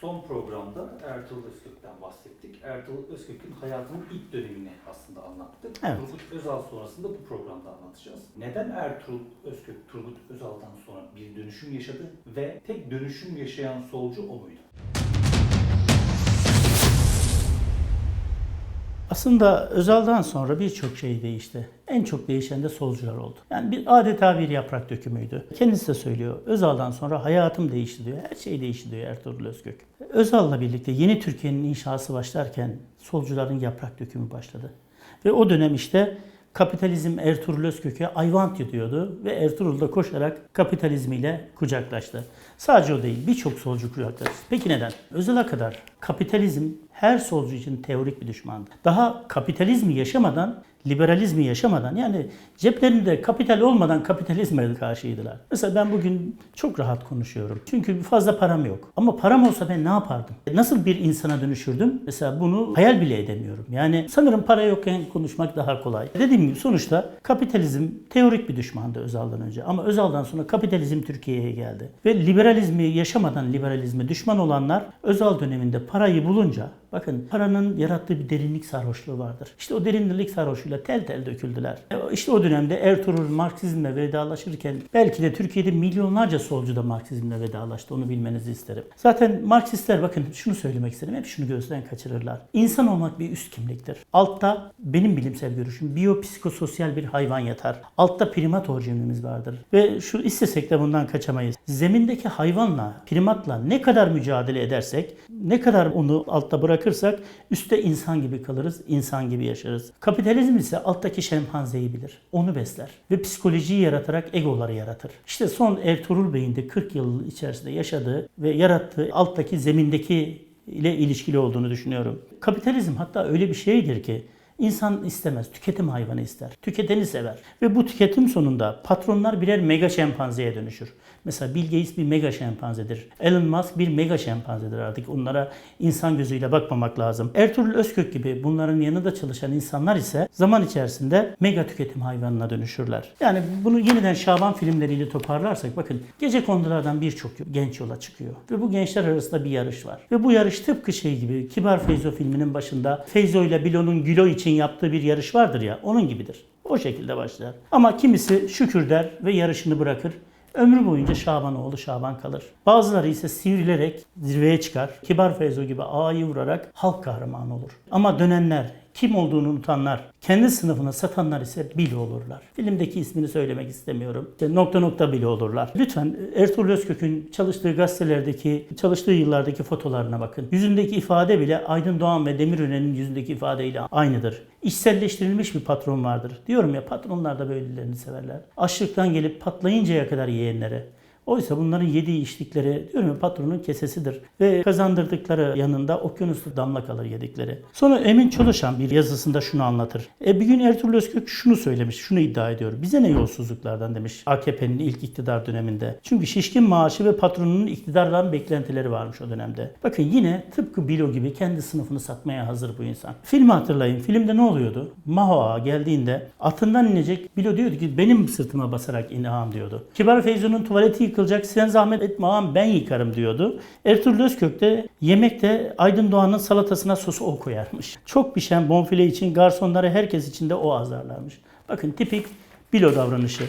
Son programda Ertuğrul Özkök'ten bahsettik. Ertuğrul Özkök'ün hayatının ilk dönemini aslında anlattık. Evet. Turgut Özal sonrasında bu programda anlatacağız. Neden Ertuğrul Özkök Turgut Özal'dan sonra bir dönüşüm yaşadı ve tek dönüşüm yaşayan solcu o muydu? Aslında Özal'dan sonra birçok şey değişti. En çok değişen de solcular oldu. Yani bir adeta bir yaprak dökümüydü. Kendisi de söylüyor. Özal'dan sonra hayatım değişti diyor. Her şey değişti diyor Ertuğrul Özkök. Özal'la birlikte yeni Türkiye'nin inşası başlarken solcuların yaprak dökümü başladı. Ve o dönem işte kapitalizm Ertuğrul Özkök'e I want you diyordu ve Ertuğrul da koşarak kapitalizmiyle kucaklaştı. Sadece o değil birçok solcu kucaklaştı. Peki neden? Özal'a kadar kapitalizm her solcu için teorik bir düşmandı. Daha kapitalizmi yaşamadan, liberalizmi yaşamadan yani ceplerinde kapital olmadan kapitalizme karşıydılar. Mesela ben bugün çok rahat konuşuyorum. Çünkü fazla param yok. Ama param olsa ben ne yapardım? Nasıl bir insana dönüşürdüm? Mesela bunu hayal bile edemiyorum. Yani sanırım para yokken konuşmak daha kolay. Dediğim gibi sonuçta kapitalizm teorik bir düşmandı Özal'dan önce. Ama Özal'dan sonra kapitalizm Türkiye'ye geldi. Ve liberalizmi yaşamadan liberalizme düşman olanlar Özal döneminde parayı bulunca Bakın paranın yarattığı bir derinlik sarhoşluğu vardır. İşte o derinlik sarhoşluğuyla tel tel döküldüler. E, İşte o dönemde Ertuğrul Marksizmle vedalaşırken belki de Türkiye'de milyonlarca solcu da Marksizmle vedalaştı. Onu bilmenizi isterim. Zaten Marksistler bakın şunu söylemek isterim. Hep şunu gözden kaçırırlar. İnsan olmak bir üst kimliktir. Altta benim bilimsel görüşüm biyopsikososyal bir hayvan yatar. Altta primat orijinimiz vardır. Ve şu istesek de bundan kaçamayız. Zemindeki hayvanla, primatla ne kadar mücadele edersek, ne kadar onu altta bırakırsak üstte insan gibi kalırız, insan gibi yaşarız. Kapitalizm ise alttaki şempanzeyi bilir. Onu besler ve psikolojiyi yaratarak egoları yaratır. İşte son Ertuğrul Bey'in de 40 yıl içerisinde yaşadığı ve yarattığı alttaki zemindeki ile ilişkili olduğunu düşünüyorum. Kapitalizm hatta öyle bir şeydir ki İnsan istemez, tüketim hayvanı ister. Tüketeni sever. Ve bu tüketim sonunda patronlar birer mega şempanzeye dönüşür. Mesela Bill Gates bir mega şempanzedir. Elon Musk bir mega şempanzedir artık. Onlara insan gözüyle bakmamak lazım. Ertuğrul Özkök gibi bunların yanında çalışan insanlar ise zaman içerisinde mega tüketim hayvanına dönüşürler. Yani bunu yeniden Şaban filmleriyle toparlarsak bakın gece kondulardan birçok genç yola çıkıyor. Ve bu gençler arasında bir yarış var. Ve bu yarış tıpkı şey gibi Kibar Feyzo filminin başında Feyzo ile Bilo'nun Gülo için yaptığı bir yarış vardır ya onun gibidir. O şekilde başlar. Ama kimisi şükür der ve yarışını bırakır. Ömrü boyunca Şabanoğlu Şaban kalır. Bazıları ise sivrilerek zirveye çıkar. Kibar Feyzo gibi ağayı vurarak halk kahramanı olur. Ama dönenler, kim olduğunu unutanlar, kendi sınıfına satanlar ise Bilo olurlar. Filmdeki ismini söylemek istemiyorum. İşte nokta nokta Bilo olurlar. Lütfen Ertuğrul Özkök'ün çalıştığı gazetelerdeki, çalıştığı yıllardaki fotolarına bakın. Yüzündeki ifade bile Aydın Doğan ve Demirören'in yüzündeki ifadeyle aynıdır. İçselleştirilmiş bir patron vardır. Diyorum ya patronlar da böylelerini severler. Açlıktan gelip patlayıncaya kadar yiyenlere. Oysa bunların yediği içtikleri diyorum ya patronun kesesidir. Ve kazandırdıkları yanında okyanuslu damla kalır yedikleri. Sonra Emin Çoluşan bir yazısında şunu anlatır. E bir gün Ertuğrul Özkök şunu söylemiş, şunu iddia ediyor. Bize ne yolsuzluklardan demiş AKP'nin ilk iktidar döneminde. Çünkü şişkin maaşı ve patronunun iktidardan beklentileri varmış o dönemde. Bakın yine tıpkı Bilo gibi kendi sınıfını satmaya hazır bu insan. Filmi hatırlayın. Filmde ne oluyordu? Maho geldiğinde atından inecek. Bilo diyordu ki benim sırtıma basarak in ağam diyordu. Kibar Feyzo'nun tuvaleti yıkılacak. Sen zahmet etme ağam ben yıkarım diyordu. Ertuğrul Özkök de yemekte Aydın Doğan'ın salatasına sosu o koyarmış. Çok pişen bonfile için garsonları herkes için de o azarlarmış. Bakın tipik Bilo davranışı.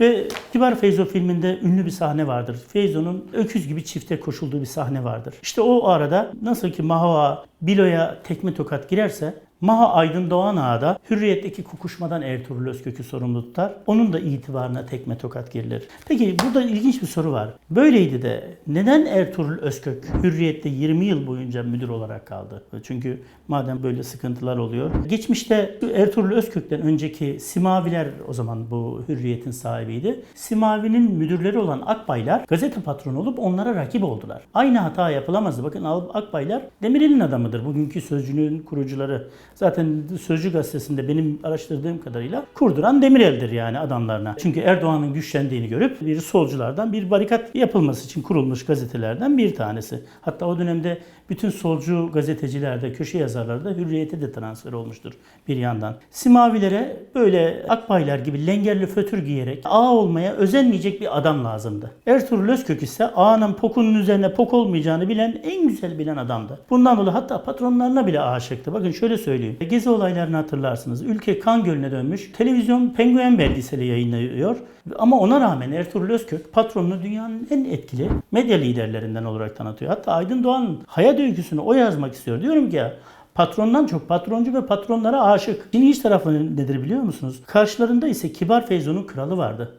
Ve Kibar Feyzo filminde ünlü bir sahne vardır. Feyzo'nun öküz gibi çifte koşulduğu bir sahne vardır. İşte o arada nasıl ki Mahoa Bilo'ya tekme tokat girerse Maha Aydın Doğan Ağa da hürriyetteki kokuşmadan Ertuğrul Özkök'ü sorumlu tutar. Onun da itibarına tekme tokat girilir. Peki burada ilginç bir soru var. Böyleydi de neden Ertuğrul Özkök hürriyette 20 yıl boyunca müdür olarak kaldı? Çünkü madem böyle sıkıntılar oluyor. Geçmişte Ertuğrul Özkök'ten önceki Simaviler o zaman bu hürriyetin sahibiydi. Simavi'nin müdürleri olan Akbaylar gazete patronu olup onlara rakip oldular. Aynı hata yapılamazdı. Bakın Akbaylar Demirel'in adamıdır. Bugünkü sözcülüğün kurucuları. Zaten Sözcü gazetesinde benim araştırdığım kadarıyla kurduran Demirel'dir yani adamlarına. Çünkü Erdoğan'ın güçlendiğini görüp bir solculardan bir barikat yapılması için kurulmuş gazetelerden bir tanesi. Hatta o dönemde bütün solcu gazetecilerde, köşe yazarlarda hürriyete de transfer olmuştur bir yandan. Simavilere böyle akbaylar gibi lengerli fötür giyerek ağa olmaya özenmeyecek bir adam lazımdı. Ertuğrul Özkök ise ağanın pokunun üzerine pok olmayacağını bilen en güzel bilen adamdı. Bundan dolayı hatta patronlarına bile aşıktı. Bakın şöyle söyleyeyim. Gezi olaylarını hatırlarsınız. Ülke kan gölüne dönmüş. Televizyon penguen belgeseli yayınlıyor. Ama ona rağmen Ertuğrul Özkök patronunu dünyanın en etkili medya liderlerinden olarak tanıtıyor. Hatta Aydın Doğan'ın hayat öyküsünü o yazmak istiyor. Diyorum ki ya Patrondan çok patroncu ve patronlara aşık. Şimdi iç tarafı nedir biliyor musunuz? Karşılarında ise Kibar Feyzo'nun kralı vardı.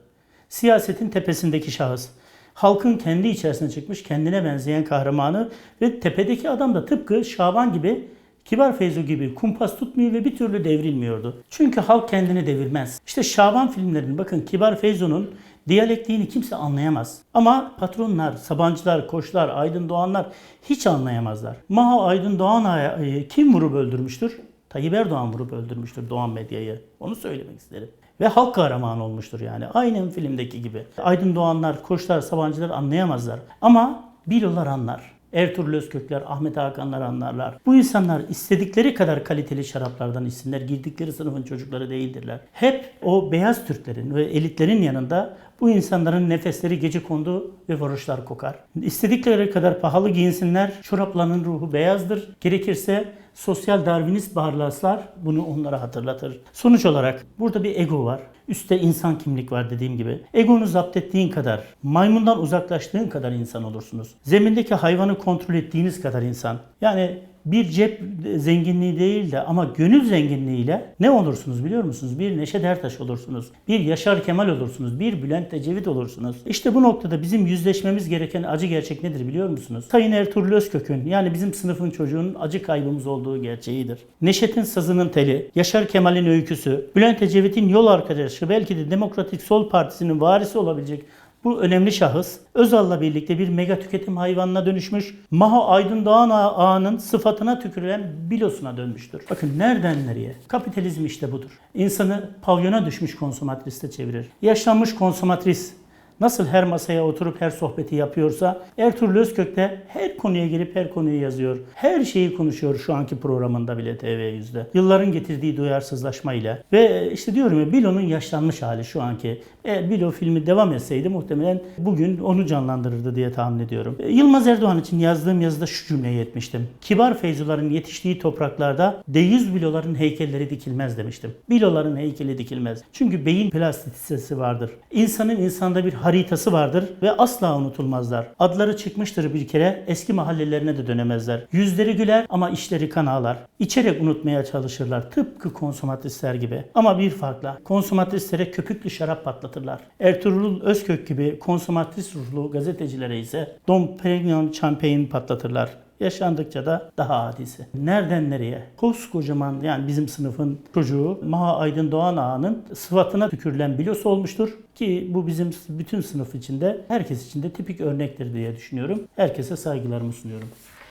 Siyasetin tepesindeki şahıs. Halkın kendi içerisine çıkmış kendine benzeyen kahramanı ve tepedeki adam da tıpkı Şaban gibi Kibar Feyzo gibi kumpas tutmuyor ve bir türlü devrilmiyordu. Çünkü halk kendini devirmez. İşte Şaban filmlerinin bakın Kibar Feyzo'nun diyalektiğini kimse anlayamaz. Ama patronlar, Sabancılar, Koçlar, Aydın Doğanlar hiç anlayamazlar. Maho Aydın Doğan Ağa'yı kim vurup öldürmüştür? Tayyip Erdoğan vurup öldürmüştür Doğan Medya'yı. Onu söylemek isterim. Ve halk kahramanı olmuştur yani. Aynen filmdeki gibi. Aydın Doğanlar, Koçlar, Sabancılar anlayamazlar. Ama Bilolar anlar. Ertuğrul Özkökler, Ahmet Hakanlar anlarlar. Bu insanlar istedikleri kadar kaliteli şaraplardan içsinler. Girdikleri sınıfın çocukları değildirler. Hep o beyaz Türklerin ve elitlerin yanında bu insanların nefesleri gece kondu ve varoşlar kokar. İstedikleri kadar pahalı giyinsinler. Çoraplarının ruhu beyazdır. Gerekirse sosyal darwinist barlaslar bunu onlara hatırlatır. Sonuç olarak burada bir ego var. Üstte insan kimlik var dediğim gibi. Egonu zapt ettiğin kadar, maymundan uzaklaştığın kadar insan olursunuz. Zemindeki hayvanı kontrol ettiğiniz kadar insan. Yani bir cep zenginliği değil de ama gönül zenginliğiyle ne olursunuz biliyor musunuz? Bir Neşet Ertaş olursunuz. Bir Yaşar Kemal olursunuz. Bir Bülent Ecevit olursunuz. İşte bu noktada bizim yüzleşmemiz gereken acı gerçek nedir biliyor musunuz? Sayın Ertuğrul Özkök'ün yani bizim sınıfın çocuğunun acı kaybımız olduğu gerçeğidir. Neşet'in sazının teli, Yaşar Kemal'in öyküsü, Bülent Ecevit'in yol arkadaşı belki de Demokratik Sol Partisi'nin varisi olabilecek bu önemli şahıs Özal'la birlikte bir mega tüketim hayvanına dönüşmüş. Maho Aydın Doğan Ağa- Ağa'nın sıfatına tükürülen bilosuna dönmüştür. Bakın nereden nereye? Kapitalizm işte budur. İnsanı pavyona düşmüş konsumatriste çevirir. Yaşlanmış konsumatris Nasıl her masaya oturup her sohbeti yapıyorsa Ertuğrul Özkök de her konuya girip her konuyu yazıyor. Her şeyi konuşuyor şu anki programında bile TV100'de. Yılların getirdiği duyarsızlaşmayla ve işte diyorum ya Bilo'nun yaşlanmış hali şu anki. Eğer Bilo filmi devam etseydi muhtemelen bugün onu canlandırırdı diye tahmin ediyorum. E, Yılmaz Erdoğan için yazdığım yazıda şu cümleyi etmiştim. Kibar Feyzuların yetiştiği topraklarda D100 Biloların heykelleri dikilmez demiştim. Biloların heykeli dikilmez. Çünkü beyin plastisitesi vardır. İnsanın insanda bir haritası vardır ve asla unutulmazlar. Adları çıkmıştır bir kere eski mahallelerine de dönemezler. Yüzleri güler ama işleri kan ağlar. İçerek unutmaya çalışırlar tıpkı konsumatristler gibi. Ama bir farkla konsumatristlere köpüklü şarap patlatırlar. Ertuğrul Özkök gibi konsumatrist ruhlu gazetecilere ise Dom Perignon Champagne patlatırlar. Yaşandıkça da daha adisi. Nereden nereye? Koskocaman yani bizim sınıfın çocuğu Maha Aydın Doğan Ağa'nın sıfatına tükürülen bilos olmuştur. Ki bu bizim bütün sınıf içinde, herkes için de tipik örnektir diye düşünüyorum. Herkese saygılarımı sunuyorum.